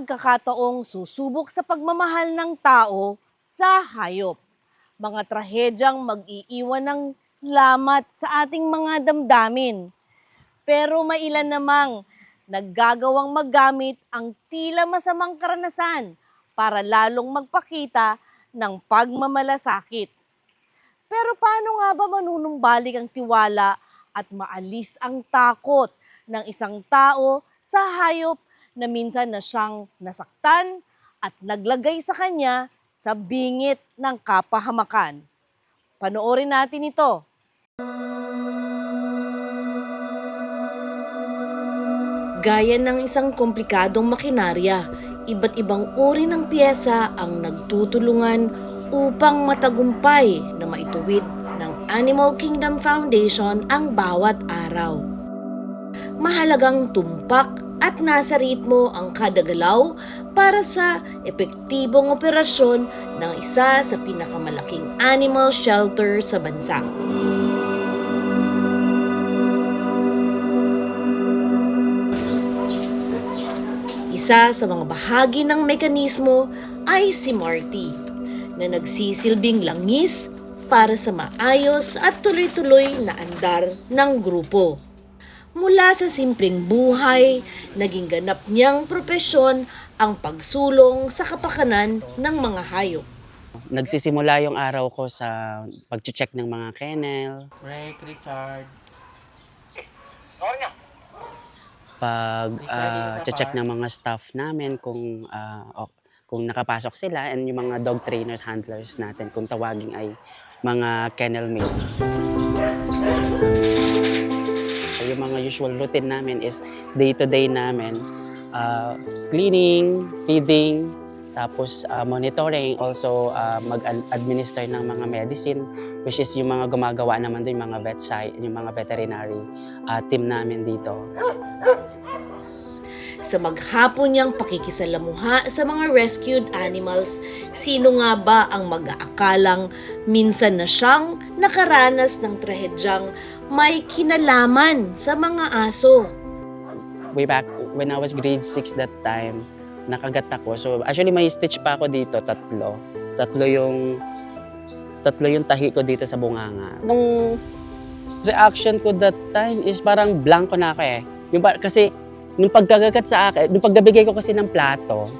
pagkakataong susubok sa pagmamahal ng tao sa hayop. Mga trahedyang mag-iiwan ng lamat sa ating mga damdamin. Pero mailan namang naggagawang maggamit ang tila masamang karanasan para lalong magpakita ng pagmamalasakit. Pero paano nga ba manunumbalik ang tiwala at maalis ang takot ng isang tao sa hayop na minsan na siyang nasaktan at naglagay sa kanya sa bingit ng kapahamakan? Panoorin natin ito. Gaya ng isang komplikadong makinarya, iba't ibang uri ng piyesa ang nagtutulungan upang matagumpay na maituwid ng Animal Kingdom Foundation ang bawat araw. Mahalagang tumpak at nasa ritmo ang kada galaw para sa epektibong operasyon ng isa sa pinakamalaking animal shelter sa bansa. Isa sa mga bahagi ng mekanismo ay si Marty, na nagsisilbing langis para sa maayos at tuloy-tuloy na andar ng grupo. Mula sa simpleng buhay, naging ganap niyang propesyon ang pagsulong sa kapakanan ng mga hayop. Nagsisimula yung araw ko sa pag-check ng mga kennel, Break, Richard. pag isa check ng mga staff namin kung ah, ok- kung nakapasok sila and yung mga dog trainers, handlers natin kung tawagin ay mga kennel mate. Yung mga usual routine namin is day-to-day namin ah, cleaning, feeding, tapos ah, monitoring, also ah, mag-administer ng mga medicine which is yung mga gumagawa naman din yung mga vet site, yung mga veterinary ah, team namin dito. Sa maghapon niyang pakikisalamuha sa mga rescued animals, sino nga ba ang mag-aakalang minsan na siyang nakaranas ng trahedyang may kinalaman sa mga aso? way back when I was grade 6 that time, nakagat ako. So actually may stitch pa ako dito, tatlo. Tatlo yung tatlo yung tahi ko dito sa bunganga. Nung reaction ko that time is parang blanco na ako eh. Yung kasi nung pagkagagat sa akin, nung pagbibigay ko kasi ng plato,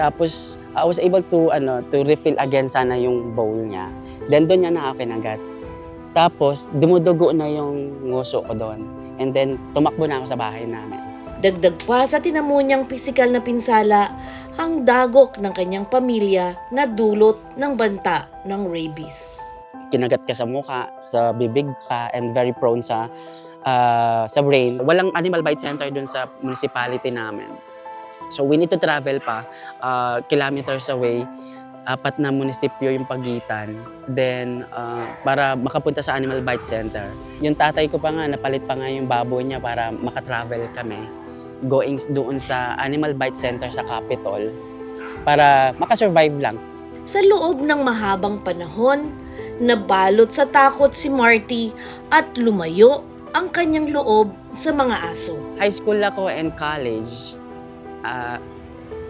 tapos I was able to ano to refill again sana yung bowl niya. Then doon niya na ako kinagat. Tapos dumudugo na yung nguso ko doon. And then tumakbo na ako sa bahay namin. Dagdag pa sa tinamo niyang pisikal na pinsala ang dagok ng kanyang pamilya na dulot ng banta ng rabies. kinagat ka sa muka, sa bibig pa, and very prone sa ah, sa brain. Walang animal bite center dun sa municipality namin. So we need to travel pa ah, kilometers away. Apat na munisipyo yung pagitan. Then, ah, para makapunta sa animal bite center. Yung tatay ko pa nga, napalit pa nga yung baboy niya para makatravel kami. Going doon sa animal bite center sa Capitol para makasurvive lang. Sa loob ng mahabang panahon, nabalot sa takot si Marty at lumayo ang kanyang loob sa mga aso. high school ako and college, ah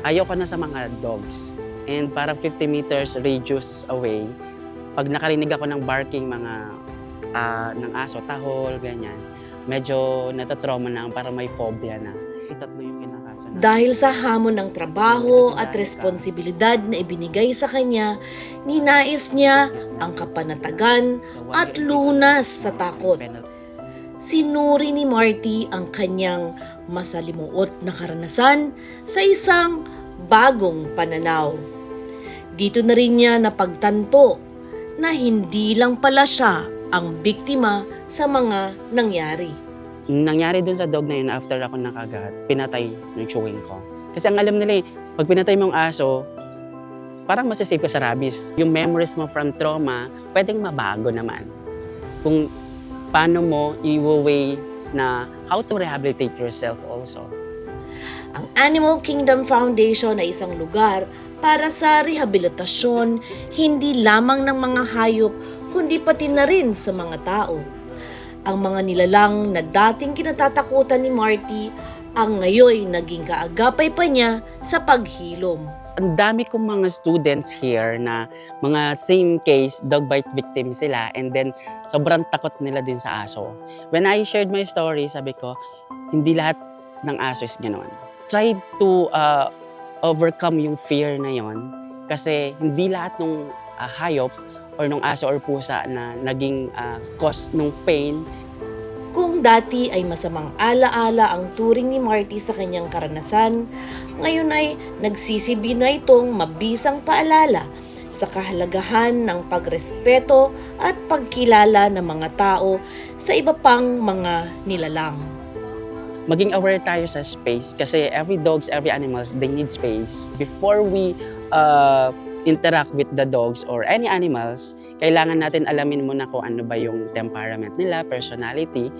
ayoko na sa mga dogs. And parang 50 meters radius away, pag nakarinig ako ng barking mga ah, ng aso, tahol, ganyan, medyo natatrauma na, parang may phobia na. Tatlo yung kinakaso na. Dahil sa hamon ng trabaho at responsibilidad na ibinigay sa kanya, ninais niya ang kapanatagan at lunas sa takot. Sinuri ni Marty ang kanyang masalimuot na karanasan sa isang bagong pananaw. Dito na rin niya napagtanto na hindi lang pala siya ang biktima sa mga nangyari. nangyari dun sa dog na yun after ako nakagat, pinatay yung chewing ko. Kasi ang alam nila eh, pag pinatay mo ang aso, parang masasave ka sa rabies. Yung memories mo from trauma, pwedeng mabago naman. Kung paano mo i-way na how to rehabilitate yourself also. Ang Animal Kingdom Foundation ay isang lugar para sa rehabilitasyon hindi lamang ng mga hayop kundi pati na rin sa mga tao. Ang mga nilalang na dating kinatatakutan ni Marty ang ngayoy naging kaagapay pa niya sa paghilom. Ang dami kong mga students here na mga same case, dog bite victim sila and then sobrang takot nila din sa aso. When I shared my story, sabi ko, hindi lahat ng aso is ganoon. Try to uh, overcome yung fear na yon kasi hindi lahat ng hayop or ng aso or pusa na naging uh, cause ng pain Dati ay masamang alaala ang turing ni Marty sa kanyang karanasan, ngayon ay nagsisibi na itong mabisang paalala sa kahalagahan ng pagrespeto at pagkilala ng mga tao sa iba pang mga nilalang. maging aware tayo sa space kasi every dogs, every animals, they need space. Before we uh, interact with the dogs or any animals, kailangan natin alamin muna kung ano ba yung temperament nila, personality.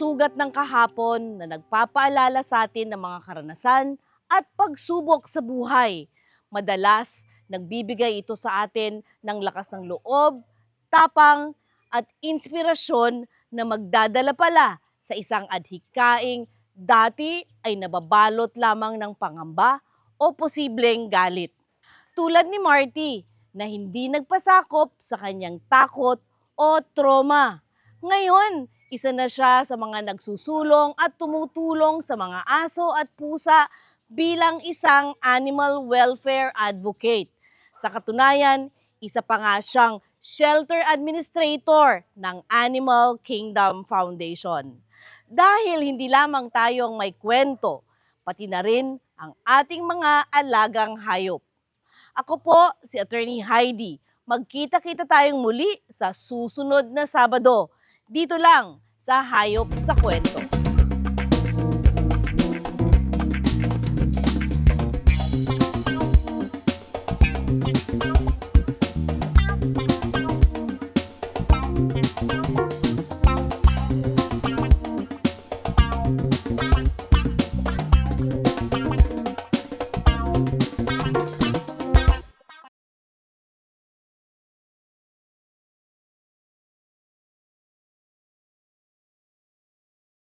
Sugat ng kahapon na nagpapaalala sa atin ng mga karanasan at pagsubok sa buhay. Madalas, nagbibigay ito sa atin ng lakas ng loob, tapang at inspirasyon na magdadala pala sa isang adhikaing dati ay nababalot lamang ng pangamba o posibleng galit. Tulad ni Marty na hindi nagpasakop sa kanyang takot o trauma. Ngayon, isa na siya sa mga nagsusulong at tumutulong sa mga aso at pusa bilang isang animal welfare advocate. Sa katunayan, isa pa nga siyang shelter administrator ng Animal Kingdom Foundation. Dahil hindi lamang tayong may kwento, pati na rin ang ating mga alagang hayop. Ako po si Attorney Heidi. Magkita-kita tayong muli sa susunod na Sabado. Dito lang sa Hayop sa Kwento.